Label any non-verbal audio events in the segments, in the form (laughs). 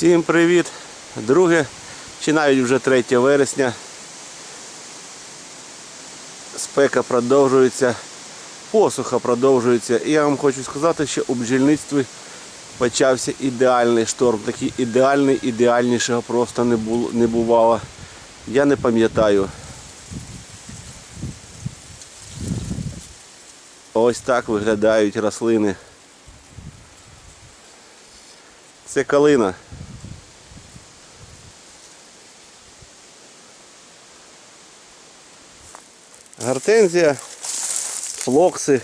Всім привіт! Друге чи навіть вже 3 вересня. Спека продовжується, посуха продовжується. І я вам хочу сказати, що у бджільництві почався ідеальний шторм. Такий ідеальний, ідеальнішого просто не було не бувало. Я не пам'ятаю. Ось так виглядають рослини. Це калина. Гортензія, флокси.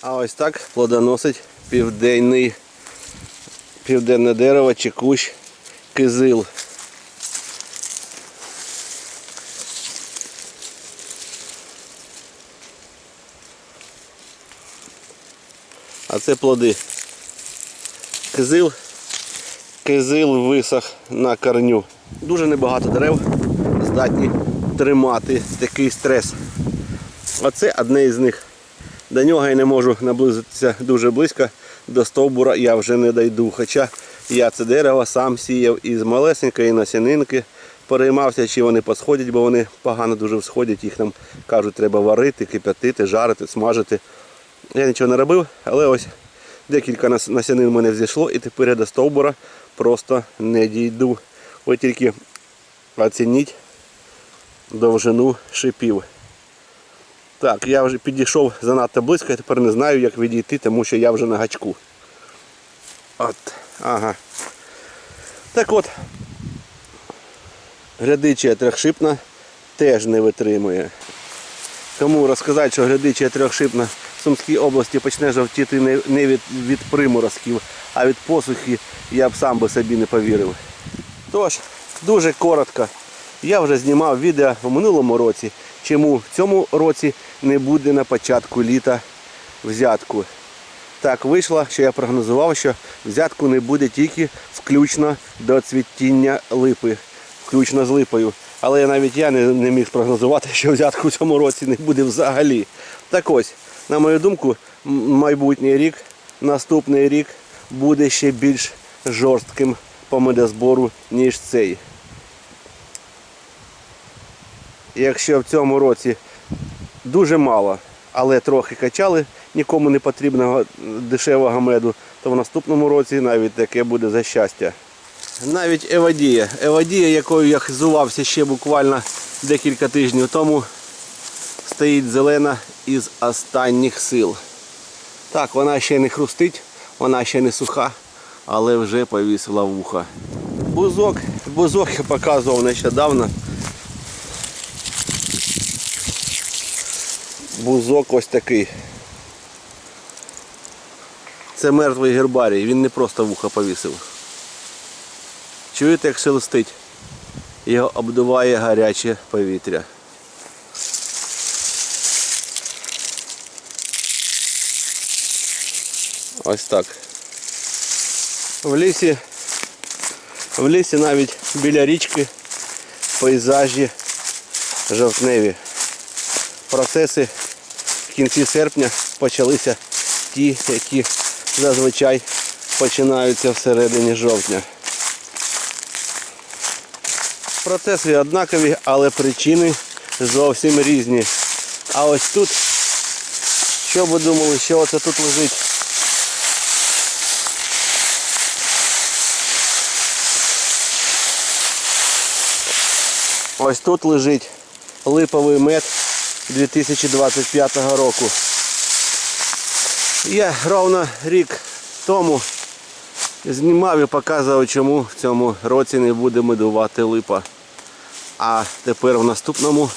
А ось так плодоносить південний, південне дерево чи кущ кизил. А це плоди. Кизил, кизил висох на корню. Дуже небагато дерев здатні тримати такий стрес. Оце одне із них. До нього я не можу наблизитися дуже близько, до стовбура я вже не дойду. Хоча я це дерево сам сіяв із малесенької насінинки, переймався, чи вони посходять, бо вони погано дуже всходять, їх нам кажуть, треба варити, кип'ятити, жарити, смажити. Я нічого не робив, але ось декілька нас- насінин в мене взійшло і тепер я до стовбура просто не дійду. Ви тільки оцініть довжину шипів. Так, я вже підійшов занадто близько, я тепер не знаю, як відійти, тому що я вже на гачку. От, ага. Так от, глядича трьохшипна теж не витримує. Кому розказати, що глядича трьохшипна в Сумській області почне жовтіти не від, від приморозків, а від посухи, я б сам би собі не повірив. Тож, дуже коротко. Я вже знімав відео в минулому році, чому в цьому році не буде на початку літа взятку. Так вийшло, що я прогнозував, що взятку не буде тільки включно до цвітіння липи, включно з липою. Але навіть я не, не міг прогнозувати, що взятку в цьому році не буде взагалі. Так ось, на мою думку, майбутній рік, наступний рік буде ще більш жорстким по медозбору, ніж цей. Якщо в цьому році дуже мало, але трохи качали нікому не потрібного дешевого меду, то в наступному році навіть таке буде за щастя. Навіть Евадія. Евадія, якою я хизувався ще буквально декілька тижнів тому, стоїть зелена із останніх сил. Так, вона ще не хрустить, вона ще не суха, але вже повісила вуха. Бузок, бузок я показував нещодавно. Бузок ось такий. Це мертвий гербарій, він не просто вуха повісив. Чуєте, як шелестить? Його обдуває гаряче повітря. Ось так. В лісі, в лісі навіть біля річки пейзажі жовтневі. Процеси в кінці серпня почалися ті, які зазвичай починаються всередині жовтня. Процеси однакові, але причини зовсім різні. А ось тут, що ви думали, що оце тут лежить? Ось тут лежить липовий мед 2025 року. Я ровно рік тому знімав і показував, чому в цьому році не буде медувати липа. А тепер в наступному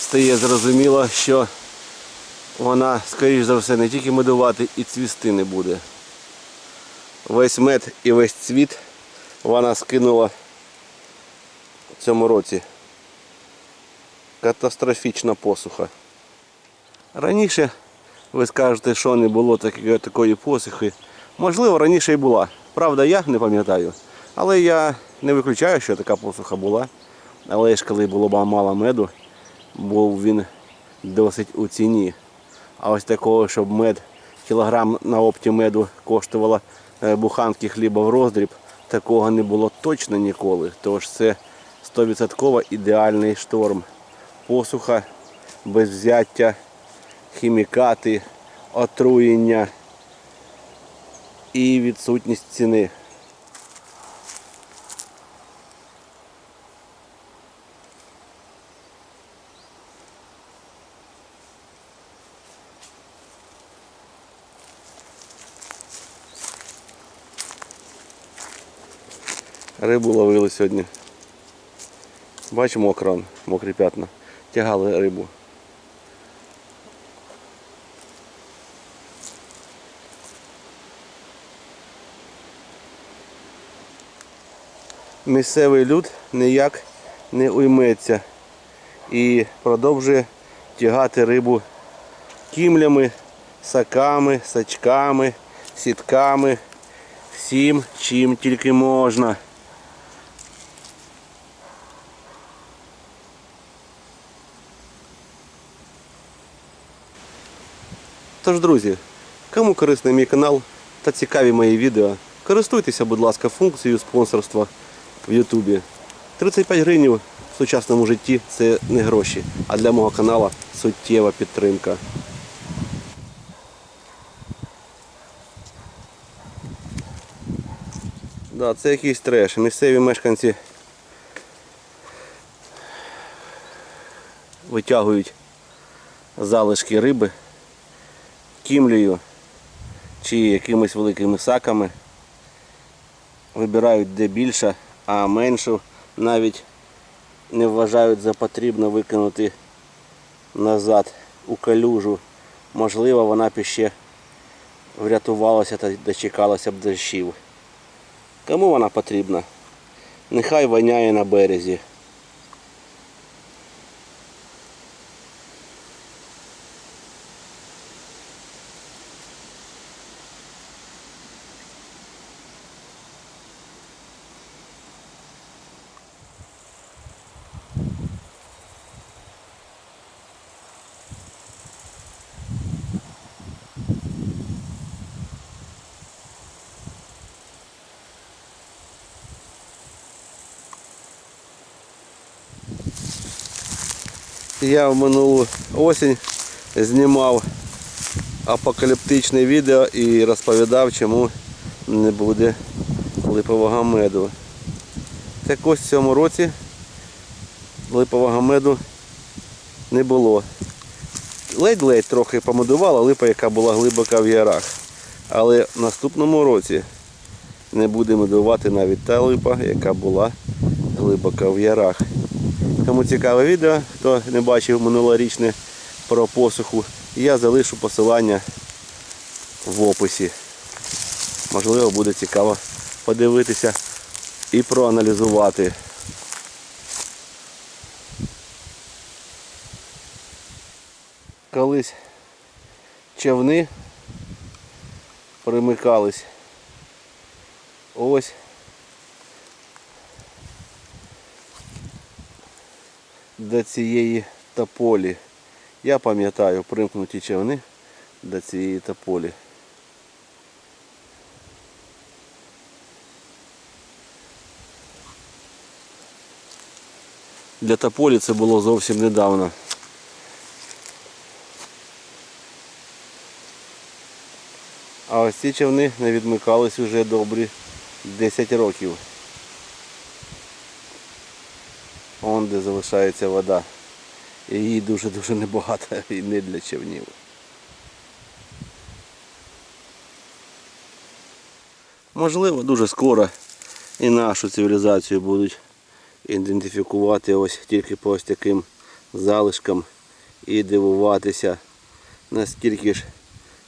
стає зрозуміло, що вона, скоріш за все, не тільки медувати і цвісти не буде. Весь мед і весь цвіт вона скинула в цьому році. Катастрофічна посуха. Раніше ви скажете, що не було такої, посухи. Можливо, раніше і була. Правда, я не пам'ятаю. Але я не виключаю, що така посуха була. Але ж коли було б мало меду, був він досить у ціні. А ось такого, щоб мед кілограм на опті меду коштувала е, буханки хліба в роздріб. Такого не було точно ніколи. Тож це 100% ідеальний шторм. Посуха, без взяття, хімікати, отруєння і відсутність ціни. Рибу ловили сьогодні. Бачимо окран, мокрі п'ятна. Тягали рибу. Місцевий люд ніяк не уйметься і продовжує тягати рибу кімлями, саками, сачками, сітками, всім чим тільки можна. Тож, друзі, кому корисний мій канал та цікаві мої відео, користуйтеся, будь ласка, функцією спонсорства в Ютубі. 35 гривень в сучасному житті це не гроші, а для мого каналу суттєва підтримка. Да, це якийсь треш. Місцеві мешканці витягують залишки риби кімлею чи якимись великими саками. Вибирають де більше, а меншу навіть не вважають за потрібно викинути назад у калюжу. Можливо, вона б ще врятувалася та дочекалася б дощів. Кому вона потрібна? Нехай воняє на березі. Я в минулу осінь знімав апокаліптичне відео і розповідав, чому не буде липового меду. Так ось в цьому році липового меду не було. Ледь-ледь трохи помедувала липа, яка була глибока в ярах. Але в наступному році не буде медувати навіть та липа, яка була глибока в ярах. Кому цікаве відео, хто не бачив минулорічне про посуху, я залишу посилання в описі. Можливо, буде цікаво подивитися і проаналізувати. Колись човни примикались. Ось до цієї тополі. Я пам'ятаю примкнуті човни до цієї тополі. Для тополі це було зовсім недавно. А ось ці човни не відмикались вже добрі 10 років. Вон де залишається вода. І її дуже-дуже небагато (laughs) і не для човнів. Можливо, дуже скоро і нашу цивілізацію будуть ідентифікувати ось тільки по ось таким залишкам і дивуватися, наскільки ж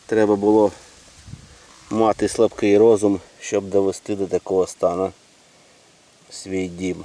треба було мати слабкий розум, щоб довести до такого стану свій дім.